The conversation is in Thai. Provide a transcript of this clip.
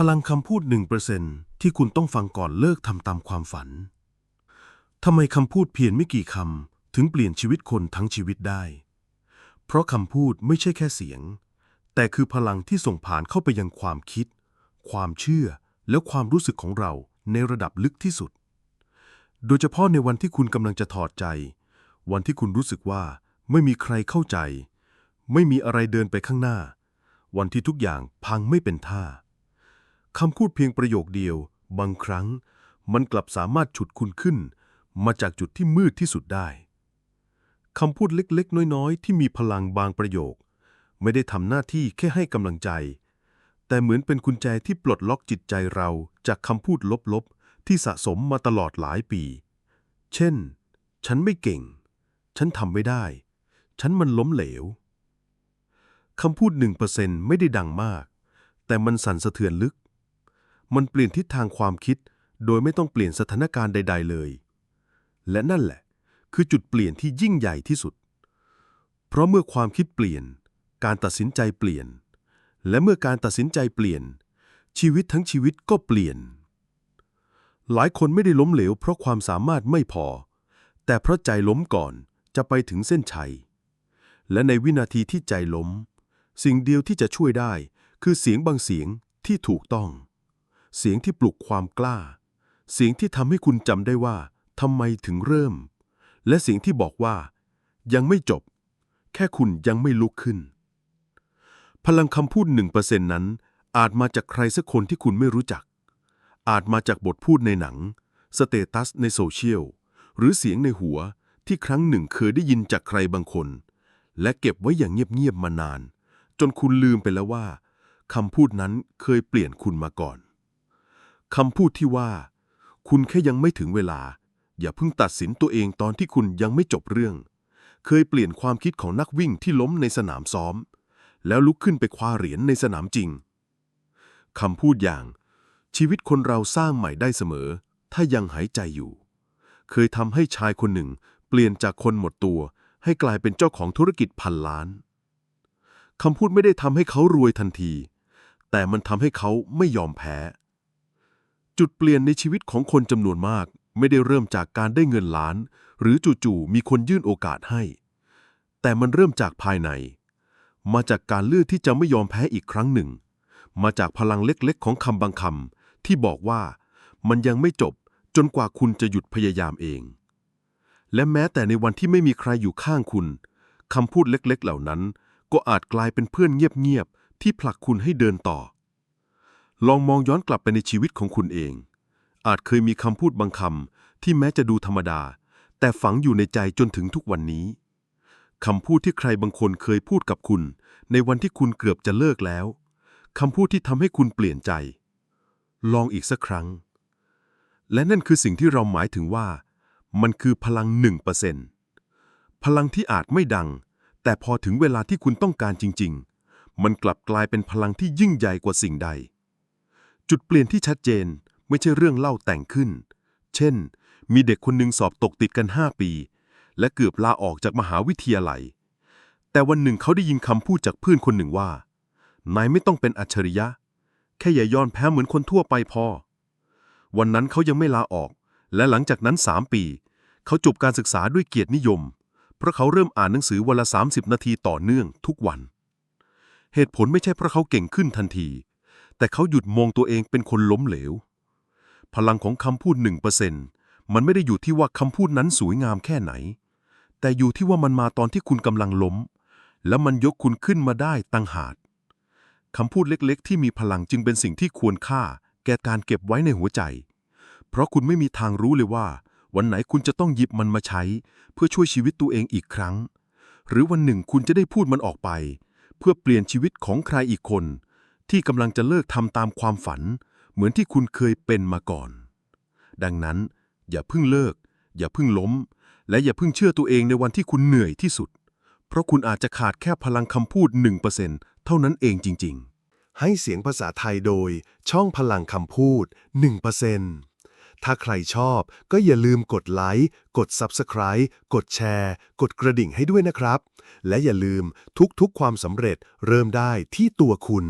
พลังคำพูด1%ที่คุณต้องฟังก่อนเลิกทำตามความฝัน ทำไมคำพูดเพียงไม่กี่คำถึงเปลี่ยนชีวิตคนทั้งชีวิตได้ เพราะคำพูดไม่ใช่แค่เสียง แต่คือพลังที่ส่งผ่านเข้าไปยังความคิด ความเชื่อและความรู้สึกของเราในระดับลึกที่สุด โดยเฉพาะในวันที่คุณกำลังจะถอดใจ วันที่คุณรู้สึกว่าไม่มีใครเข้าใจ ไม่มีอะไรเดินไปข้างหน้า วันที่ทุกอย่างพังไม่เป็นท่า คำพูดเพียงประโยคเดียว บางครั้ง มันกลับสามารถฉุดคุณขึ้น มาจากจุดที่มืดที่สุดได้คำพูดเล็กๆ น้อยๆ ที่มีพลังบางประโยค ไม่ได้ทำหน้าที่แค่ให้กำลังใจ แต่เหมือนเป็นกุญแจที่ปลดล็อกจิตใจเราจากคำพูดลบๆ ที่สะสมมาตลอดหลายปี เช่น ฉันไม่เก่ง ฉันทำไม่ได้ ฉันมันล้มเหลวคำพูด1%ไม่ได้ดังมาก แต่มันสั่นสะเทือนลึก มันเปลี่ยนทิศทางความคิด โดยไม่ต้องเปลี่ยนสถานการณ์ใด ๆ เลย และนั่นแหละ คือจุดเปลี่ยนที่ยิ่งใหญ่ที่สุด เพราะเมื่อความคิดเปลี่ยน การตัดสินใจเปลี่ยน และเมื่อการตัดสินใจเปลี่ยน ชีวิตทั้งชีวิตก็เปลี่ยน หลายคนไม่ได้ล้มเหลว เพราะความสามารถไม่พอ แต่เพราะใจล้มก่อนจะไปถึงเส้นชัย และในวินาทีที่ใจล้ม สิ่งเดียวที่จะช่วยได้ คือเสียงบางเสียงที่ถูกต้อง เสียงที่ปลุกความกล้า เสียงที่ทำให้คุณจำได้ว่าทำไมถึงเริ่ม และเสียงที่บอกว่า ยังไม่จบ แค่คุณยังไม่ลุกขึ้น พลังคำพูด1%นั้น อาจมาจากใครสักคนที่คุณไม่รู้จัก อาจมาจากบทพูดในหนัง สเตตัสในโซเชียล หรือเสียงในหัวที่ครั้งหนึ่งเคยได้ยินจากใครบางคน และเก็บไว้อย่างเงียบๆมานาน จนคุณลืมไปแล้วว่าคำพูดนั้นเคยเปลี่ยนคุณมาก่อน คำพูดที่ว่า คุณแค่ยังไม่ถึงเวลา อย่าเพิ่งตัดสินตัวเองตอนที่คุณยังไม่จบเรื่อง เคยเปลี่ยนความคิดของนักวิ่งที่ล้มในสนามซ้อม แล้วลุกขึ้นไปคว้าเหรียญในสนามจริงคำพูดอย่าง ชีวิตคนเราสร้างใหม่ได้เสมอ ถ้ายังหายใจอยู่ เคยทำให้ชายคนหนึ่ง เปลี่ยนจากคนหมดตัว ให้กลายเป็นเจ้าของธุรกิจพันล้านคำพูดไม่ได้ทำให้เขารวยทันที แต่มันทำให้เขาไม่ยอมแพ้ จุดเปลี่ยนในชีวิตของคนจำนวนมาก ไม่ได้เริ่มจากการได้เงินล้าน หรือจู่ๆมีคนยื่นโอกาสให้ แต่มันเริ่มจากภายใน มาจากการเลือกที่จะไม่ยอมแพ้อีกครั้งหนึ่ง มาจากพลังเล็กๆ ของคำบางคำที่บอกว่า มันยังไม่จบจนกว่าคุณจะหยุดพยายามเอง และแม้แต่ในวันที่ไม่มีใครอยู่ข้างคุณคำพูดเล็กๆ เหล่านั้น ก็อาจกลายเป็นเพื่อนเงียบๆที่ผลักคุณให้เดินต่อ ลองมองย้อนกลับไปในชีวิตของคุณเอง อาจเคยมีคำพูดบางคำที่แม้จะดูธรรมดา แต่ฝังอยู่ในใจจนถึงทุกวันนี้คำพูดที่ใครบางคนเคยพูดกับคุณ ในวันที่คุณเกือบจะเลิกแล้วคำพูดที่ทำให้คุณเปลี่ยนใจ ลองอีกสักครั้ง และนั่นคือสิ่งที่เราหมายถึงว่า มันคือพลัง1%พลังที่อาจไม่ดัง แต่พอถึงเวลาที่คุณต้องการจริง ๆ มันกลับกลายเป็นพลังที่ยิ่งใหญ่กว่าสิ่งใด จุดเปลี่ยนที่ชัดเจนไม่ใช่เรื่องเล่าแต่งขึ้น เช่น มีเด็กคนหนึ่งสอบตกติดกัน 5 ปี และเกือบลาออกจากมหาวิทยาลัย แต่วันหนึ่งเขาได้ยินคำพูดจากเพื่อนคนหนึ่งว่า นายไม่ต้องเป็นอัจฉริยะ แค่อย่ายอนแพ้เหมือนคนทั่วไปพอ วันนั้นเขายังไม่ลาออก และหลังจากนั้น 3 ปี เขาจบการศึกษาด้วยเกียรตินิยม เพราะเขาเริ่มอ่านหนังสือวันละ 30 นาทีต่อเนื่องทุกวัน เหตุผลไม่ใช่เพราะเขาเก่งขึ้นทันที แต่เขาหยุดมองตัวเองเป็นคนล้มเหลว พลังของคำพูด1%มันไม่ได้อยู่ที่ว่าคำพูดนั้นสวยงามแค่ไหน แต่อยู่ที่ว่ามันมาตอนที่คุณกำลังล้ม แล้วมันยกคุณขึ้นมาได้ตั้งหากคำพูดเล็กๆ ที่มีพลังจึงเป็นสิ่งที่ควรค่า แก่การเก็บไว้ในหัวใจ เพราะคุณไม่มีทางรู้เลยว่า วันไหนคุณจะต้องหยิบมันมาใช้ เพื่อช่วยชีวิตตัวเองอีกครั้ง หรือวันหนึ่งคุณจะได้พูดมันออกไป เพื่อเปลี่ยนชีวิตของใครอีกคน ที่กำลังจะเลิกทำตามความฝัน เหมือนที่คุณเคยเป็นมาก่อน ดังนั้น อย่าเพิ่งเลิก อย่าเพิ่งล้ม และอย่าเพิ่งเชื่อตัวเองในวันที่คุณเหนื่อยที่สุด เพราะคุณอาจจะขาดแค่พลังคำพูด 1%เท่านั้นเองจริง ๆ ให้เสียงภาษาไทยโดย ช่องพลังคำพูด 1%ถ้าใครชอบก็อย่าลืมกดไลค์กด Subscribe กดแชร์ กดกระดิ่งให้ด้วยนะครับ และอย่าลืมทุกๆความสำเร็จเริ่มได้ที่ตัวคุณ